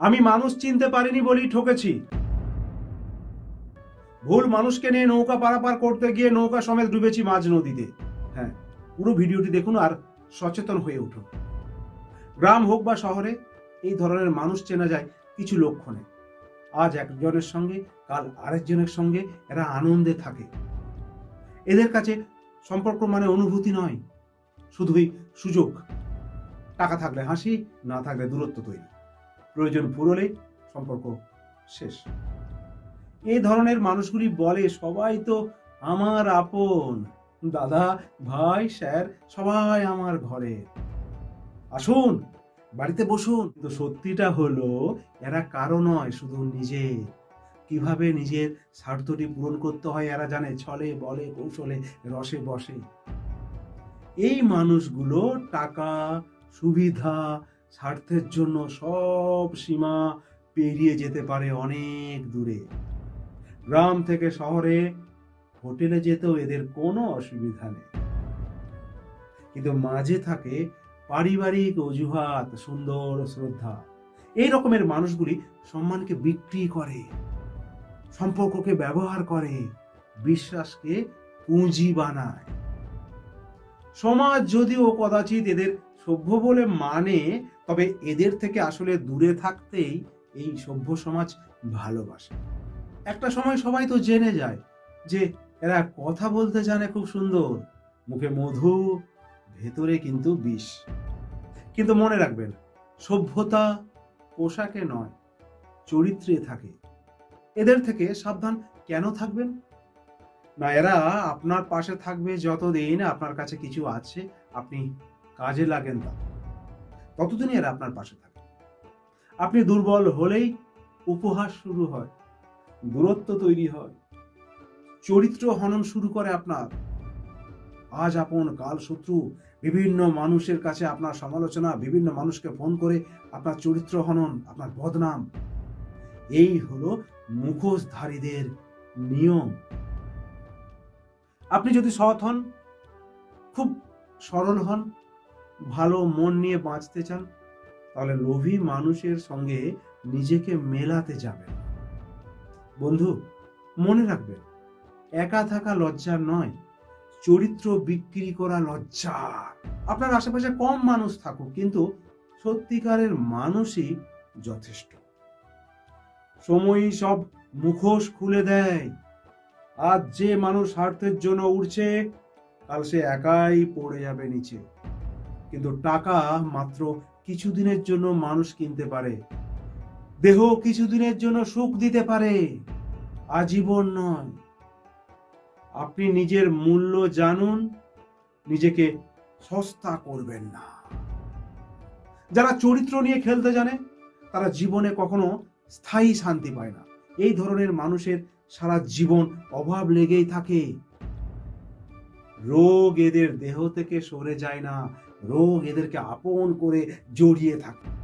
আমি মানুষ চিনতে পারিনি বলেই ঠকেছি। ভুল মানুষকে নিয়ে নৌকা পারাপার করতে গিয়ে নৌকা সমেত ডুবেছি মাঝ নদীতে। হ্যাঁ পুরো ভিডিওটি দেখুন আর সচেতন হয়ে উঠুন। গ্রাম হোক বা শহরে, এই ধরনের মানুষ চেনা যায় কিছু লক্ষণে। আজ একজনের সঙ্গে, কাল আরেকজনের সঙ্গে এরা আনন্দে থাকে। এদের কাছে সম্পর্ক মানে অনুভূতি নয়, শুধুই সুযোগ। টাকা থাকলে হাসি, না থাকলে দূরত্ব তৈরি। প্রয়োজন ফুরলে সম্পর্ক শেষ। এই ধরনের মানুষগুলি বলে, সবাই তো আমার আপন। দাদা, ভাই, স্যার, সবাই আমার ঘরে। আসুন, বাড়িতে বসুন। কিন্তু সত্যিটা হলো, এরা কারও নয়, শুধু নিজে। কীভাবে নিজের স্বার্থটি পূরণ করতে হয় এরা জানে, ছলে, বলে, কৌশলে, রসে বসে। এই মানুষগুলো টাকা, সুবিধা স্বার্থের জন্য সব সীমা পেরিয়ে যেতে পারে অনেক দূরে। গ্রাম থেকে শহরে হোটেলে যেতেও এদের কোনো অসুবিধা নেই। কিন্তু মাঝে থাকে পারিবারিক অজুহাত, সুন্দর শ্রদ্ধা। এই রকমের মানুষগুলি সম্মানকে বিক্রি করে, সম্পর্ককে ব্যবহার করে, বিশ্বাসকে পুঁজি বানায়। সমাজ যদিও কদাচিৎ এদের সভ্য বলে মানে তবে এদের থেকে আসলে দূরে থাকতেই এই সভ্য সমাজ ভালোবাসে। একটা সময় সবাই তো জেনে যায় যে এরা কথা বলতে জানে খুব সুন্দর, মুখে মধু, ভেতরে কিন্তু বিষ। কিন্তু মনে রাখবেন, সভ্যতা পোশাকে নয়, চরিত্রে থাকে। এদের থেকে সাবধান কেন থাকবেন? না, এরা আপনার পাশে থাকবে যতদিন আপনার কাছে কিছু আছে, আপনি কাজে লাগেন তা। ততদিনই এরা আপনার পাশে থাকে আপনি দুর্বল হলেই উপহাস শুরু হয়, দূরত্ব তৈরি হয়, চরিত্র হনন শুরু করে আপনার। আজ আপন, কাল শত্রু, বিভিন্ন মানুষের কাছে আপনার সমালোচনা, বিভিন্ন মানুষকে ফোন করে আপনার চরিত্র হনন, আপনার বদনাম। এই হলো মুখোশধারীদের নিয়ম। আপনি যদি সৎ হন, খুব সরল হন, ভালো মন নিয়ে বাঁচতে চান, তাহলে লোভী মানুষের সঙ্গে নিজেকে মেলাতে যাবেন। বন্ধু, মনে রাখবেন, একা থাকা লজ্জা নয়, চরিত্র বিক্রি করা লজ্জা আপনার আশেপাশে কম মানুষ থাকুক, কিন্তু সত্যিকারের মানুষই যথেষ্ট। সময়ই সব মুখোশ খুলে দেয়। আজ যে মানুষ স্বার্থের জন্য উঠছে কাল সে একাই পড়ে যাবে নিচে। কিন্তু টাকা মাত্র কিছুদিনের জন্য মানুষ কিনতে পারে। দেহ কিছুদিনের জন্য সুখ দিতে পারে। আজীবন নয়। আপনি নিজের মূল্য জানুন, নিজেকে সস্তা করবেন না। যারা চরিত্র নিয়ে খেলতে জানে, তারা জীবনে কখনো স্থায়ী শান্তি পায় না। এই ধরনের মানুষের সারা জীবন অভাব লেগেই থাকে। রোগ এদের দেহ থেকে সরে যায় না। রোগ এদেরকে আপন করে জড়িয়ে থাকে।